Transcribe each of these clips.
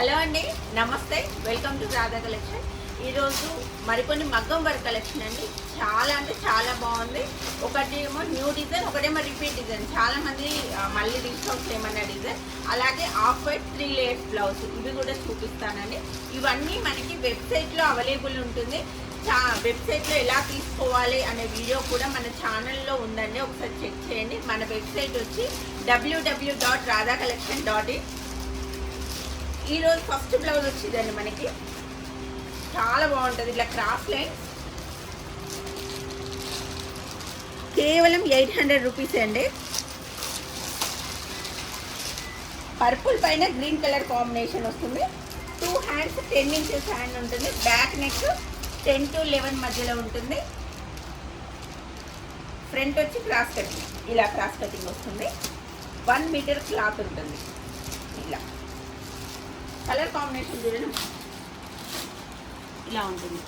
Hello అండి నమస్తే. Welcome to Radha collection ఈరోజు మరికొన్ని మగ్గం వర్క్ కలెక్షన్ అండి. చాలా అంటే చాలా బాగుంది. ఒకటి ఏమో న్యూ డిజైన్ ఒకటేమో రిపీట్ డిజైన్ చాలా మంది మళ్ళీ రీస్టాక్ చేయమన్న డిజైన్ అలాగే off white three layers blouse ఇవి కూడా చూపిస్తానండి. ఇవన్నీ మనకి వెబ్సైట్లో అవైలబుల్ ఉంటుంది. చా వెబ్సైట్లో ఎలా తీసుకోవాలి అనే వీడియో కూడా మన ఛానల్లో ఉందండి. ఒకసారి చెక్ చేయండి. మన వెబ్సైట్ వచ్చి W W dot Radha collection dot in ఈరోజు ఫస్ట్ బ్లౌజ్ వచ్చిందండి మనకి. చాలా బాగుంటుంది. ఇట్లా క్రాస్ లైన్. కేవలం ఎయిట్ హండ్రెడ్ రూపీస్ అండి. పర్పుల్ పైన గ్రీన్ కలర్ కాంబినేషన్ వస్తుంది. Two hands ten inches hand ఉంటుంది. Back neck ten to eleven మధ్యలో ఉంటుంది. ఫ్రంట్ వచ్చి క్రాస్ కటింగ్. ఇలా క్రాస్ కటింగ్ వస్తుంది. వన్ మీటర్ క్లాత్ ఉంటుంది. ఇలా. కలర్ కాంబినేషన్ చూడండి. ఇలా ఉంటుంది.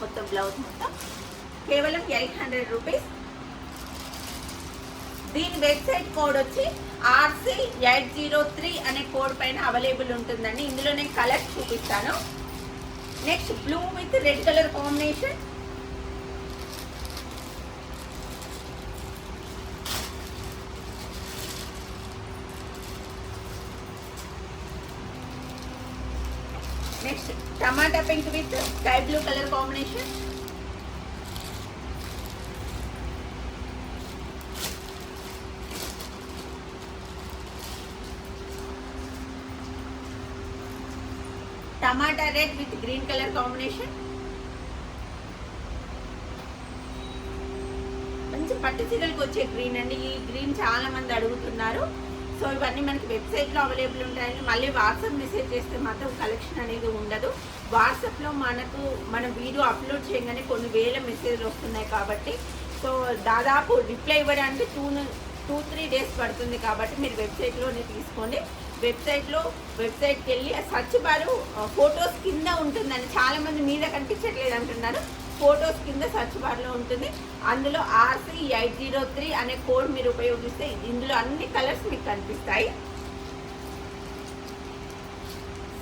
మొత్తం బ్లౌజ్ మొత్తం. కేవలం ఎయిట్ హండ్రెడ్ రూపీస్. దీని వెబ్సైట్ కోడ్ వచ్చి R C eight zero three అనే కోడ్ పైన అవైలబుల్ ఉంటుందండి. ఇందులో నేను కలర్ చూపిస్తాను. Next blue with red colour combination. Next tomato pink with sky blue colour combination. Tomato red with green colour combination. మంచి పట్టు చీరలకు వచ్చే గ్రీన్ అండి. ఈ గ్రీన్ చాలా మంది అడుగుతున్నారు. సో ఇవన్నీ మనకి వెబ్సైట్లో అవైలబుల్ ఉంటాయండి మళ్ళీ వాట్సాప్ మెసేజ్ చేస్తే మాత్రం కలెక్షన్ అనేది ఉండదు. వాట్సాప్లో మనకు మన వీడియో అప్లోడ్ చేయగానే కొన్ని వేల మెసేజ్లు వస్తున్నాయి కాబట్టి సో దాదాపు రిప్లై ఇవ్వడానికి టూ టూ త్రీ డేస్ పడుతుంది కాబట్టి మీరు వెబ్సైట్లోనే తీసుకోండి. వెబ్సైట్లో వెబ్సైట్కి వెళ్ళి సర్చ్ బారు ఫొటోస్ కింద ఉంటుందని చాలామంది మీద కనిపించట్లేదు అంటున్నారు. ఫొటోస్ కింద సర్చ్ బార్లో ఉంటుంది. అందులో R C eight zero three అనే కోడ్ మీరు ఉపయోగిస్తే ఇందులో అన్ని కలర్స్ మీకు కనిపిస్తాయి.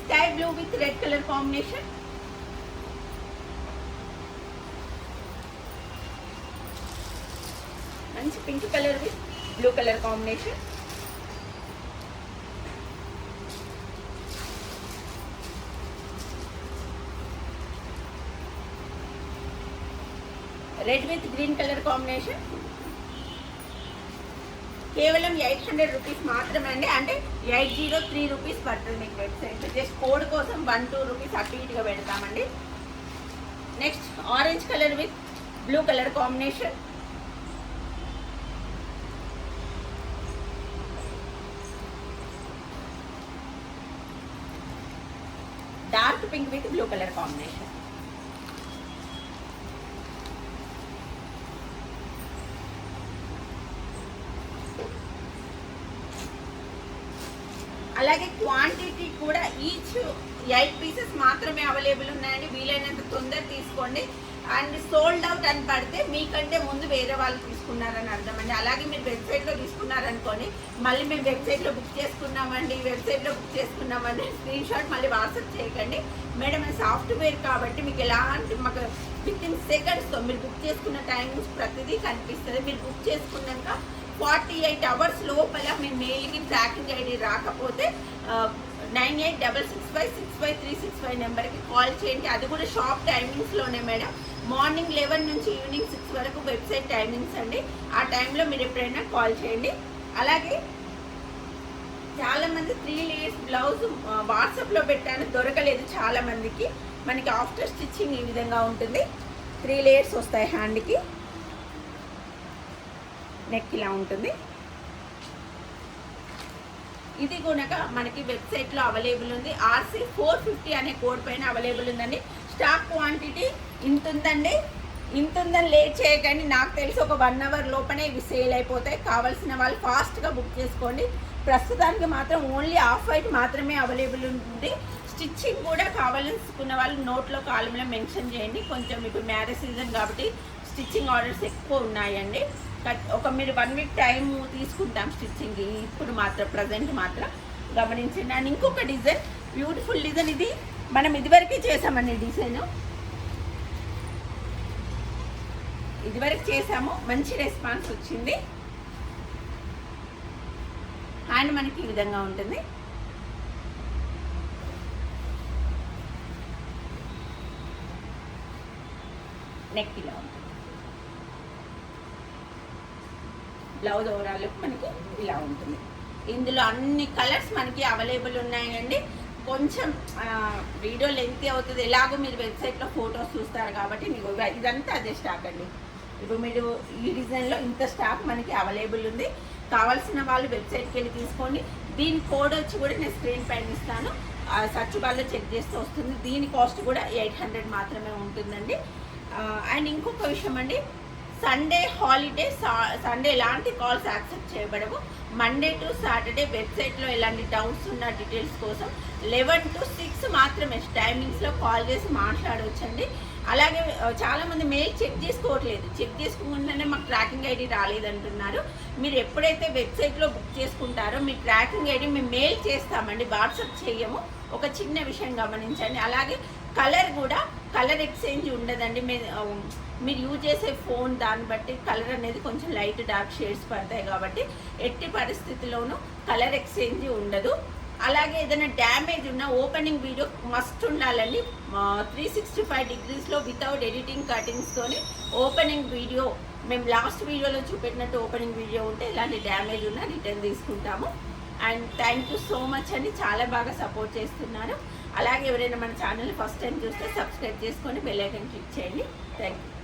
Sky blue with red colour combination. మంచి pink colour with blue colour combination. Red with green colour combination కేవలం ఎయిట్ హండ్రెడ్ రూపీస్ మాత్రమే అండి అంటే ఎయిట్ జీరో త్రీ రూపీస్ పడుతుంది మీకు వెబ్సైట్ జస్ట్ కోడ్ కోసం వన్ టూ రూపీస్ అటు ఇటుగా పెడతామండి. Next orange colour with blue colour combination dark pink with blue colour combination అలాగే క్వాంటిటీ కూడా ఈచ్ ఎయిట్ పీసెస్ మాత్రమే అవైలబుల్ ఉన్నాయండి. వీలైనంత తొందర తీసుకోండి. అండ్ సోల్డ్ అవుట్ అని పడితే మీకంటే ముందు వేరే వాళ్ళు తీసుకున్నారని అర్థం అండి అలాగే మీరు వెబ్సైట్లో తీసుకున్నారనుకోండి మళ్ళీ మేము వెబ్సైట్లో బుక్ చేసుకున్నామండి వెబ్సైట్లో బుక్ చేసుకున్నామండి స్క్రీన్ షాట్ మళ్ళీ వాట్సాప్ చేయకండి. మేడం సాఫ్ట్వేర్ కాబట్టి మీకు ఎలాంటి మాకు విత్ ఇన్ సెకండ్స్తో మీరు బుక్ చేసుకున్న టైమింగ్స్ ప్రతిదీ కనిపిస్తుంది. మీరు బుక్ చేసుకున్నాక ఫార్టీ ఎయిట్ అవర్స్ లోపల మీ మెయిల్కి ట్రాకింగ్ ఐడి రాకపోతే nine eight double six five six five three six five నెంబర్కి కాల్ చేయండి. అది కూడా షాప్ టైమింగ్స్లోనే మేడం. మార్నింగ్ లెవెన్ నుంచి ఈవినింగ్ సిక్స్ వరకు వెబ్సైట్ టైమింగ్స్ అండి. ఆ టైంలో మీరు ఎప్పుడైనా కాల్ చేయండి. అలాగే చాలామంది త్రీ లేయర్స్ బ్లౌజ్ వాట్సాప్లో పెట్టాను దొరకలేదు చాలామందికి. మనకి ఆఫ్టర్ స్టిచ్చింగ్ ఈ విధంగా ఉంటుంది. త్రీ లేయర్స్ వస్తాయి హ్యాండ్కి నెక్ ఇలా ఉంటుంది. ఇది కనుక మనకి వెబ్సైట్లో అవైలబుల్ ఉంది. ఆర్సీ ఫోర్ ఫిఫ్టీ అనే కోడ్ పైన అవైలబుల్ ఉందండి. స్టాక్ క్వాంటిటీ ఇంత ఉందండి. ఇంత ఉందని లేట్ చేయకండి. నాకు తెలిసి ఒక వన్ అవర్ లోపనే ఇవి సేల్ అయిపోతాయి. కావాల్సిన వాళ్ళు ఫాస్ట్గా బుక్ చేసుకోండి. ప్రస్తుతానికి మాత్రం ఓన్లీ ఆఫ్ వైట్ మాత్రమే అవైలబుల్ ఉంటుంది స్టిచ్చింగ్ కూడా కావాలనుకున్న వాళ్ళు నోట్లో కాలంలో మెన్షన్ చేయండి. కొంచెం ఇప్పుడు మ్యారేజ్ సీజన్ కాబట్టి స్టిచ్చింగ్ ఆర్డర్స్ ఎక్కువ ఉన్నాయండి. ఒక మీరు వన్ వీక్ టైం తీసుకుంటాం స్టిచ్చింగ్ ఇప్పుడు మాత్రం ప్రజెంట్ మాత్రం. గమనించండి. అండ్ ఇంకొక డిజైన్ బ్యూటిఫుల్ డిజైన్ ఇది. మనం ఇదివరకే చేసామండి డిజైన్. ఇదివరకు చేసాము మంచి రెస్పాన్స్ వచ్చింది. హ్యాండ్ మనకి ఈ విధంగా ఉంటుంది. నెక్ ఇలా ఉంటుంది బ్లౌజ్ ఓవరాల్ లుక్ మనకి ఇలా ఉంటుంది. ఇందులో అన్ని కలర్స్ మనకి అవైలబుల్ ఉన్నాయండి. కొంచెం వీడియో లెంత్ అవుతుంది. ఎలాగో మీరు వెబ్సైట్లో ఫొటోస్ చూస్తారు కాబట్టి మీకు ఇదంతా అదే స్టాక్ అండి. ఇప్పుడు మీరు ఈ డిజైన్లో ఇంత స్టాక్ మనకి అవైలబుల్ ఉంది. కావాల్సిన వాళ్ళు వెబ్సైట్కి వెళ్ళి తీసుకోండి. దీని కోడ్ వచ్చి కూడా నేను స్క్రీన్ పైన ఇస్తాను. సర్చ్ బాల్లో చెక్ చేస్తూ వస్తుంది. దీని కాస్ట్ కూడా ఎయిట్ హండ్రెడ్ మాత్రమే ఉంటుందండి. అండ్ ఇంకొక విషయం అండి. సండే హాలిడే సండే లాంటి కాల్స్ యాక్సెప్ట్ చేయబడవు. మండే టు సాటర్డే వెబ్సైట్లో ఎలాంటి డౌట్స్ ఉన్న డీటెయిల్స్ కోసం లెవెన్ టు సిక్స్ మాత్రమే టైమింగ్స్లో కాల్ చేసి మాట్లాడవచ్చండి అలాగే చాలామంది మెయిల్ చెక్ చేసుకోవట్లేదు. చెక్ చేసుకోకుండానే మాకు ట్రాకింగ్ ఐడి రాలేదంటున్నారు. మీరు ఎప్పుడైతే వెబ్సైట్లో బుక్ చేసుకుంటారో మీ ట్రాకింగ్ ఐడి మేము మెయిల్ చేస్తామండి. వాట్సాప్ చేయము. ఒక చిన్న విషయం గమనించండి. అలాగే కలర్ కూడా కలర్ ఎక్స్చేంజ్ ఉండదండి. మీ- మీరు యూజ్ చేసే ఫోన్ దాన్ని బట్టి కలర్ అనేది కొంచెం లైట్ డార్క్ షేడ్స్ పడతాయి కాబట్టి ఎట్టి పరిస్థితిలోనూ కలర్ ఎక్స్చేంజ్ ఉండదు. అలాగే ఏదైనా డ్యామేజ్ ఉన్న ఓపెనింగ్ వీడియో మస్ట్ ఉండాలండి. త్రీ సిక్స్టీ ఫైవ్ డిగ్రీస్లో వితౌట్ ఎడిటింగ్ కటింగ్స్తోని ఓపెనింగ్ వీడియో మేము లాస్ట్ వీడియోలో చూపెట్టినట్టు ఓపెనింగ్ వీడియో ఉంటే ఇలాంటి డ్యామేజ్ ఉన్న రిటర్న్ తీసుకుంటాము. And thank you so much అని చాలా బాగా సపోర్ట్ చేస్తున్నారు. అలాగే ఎవరైనా మన ఛానల్ ఫస్ట్ టైం చూస్తే సబ్స్క్రైబ్ చేసుకొని బెల్ ఐకన్ క్లిక్ చేయండి. Thank you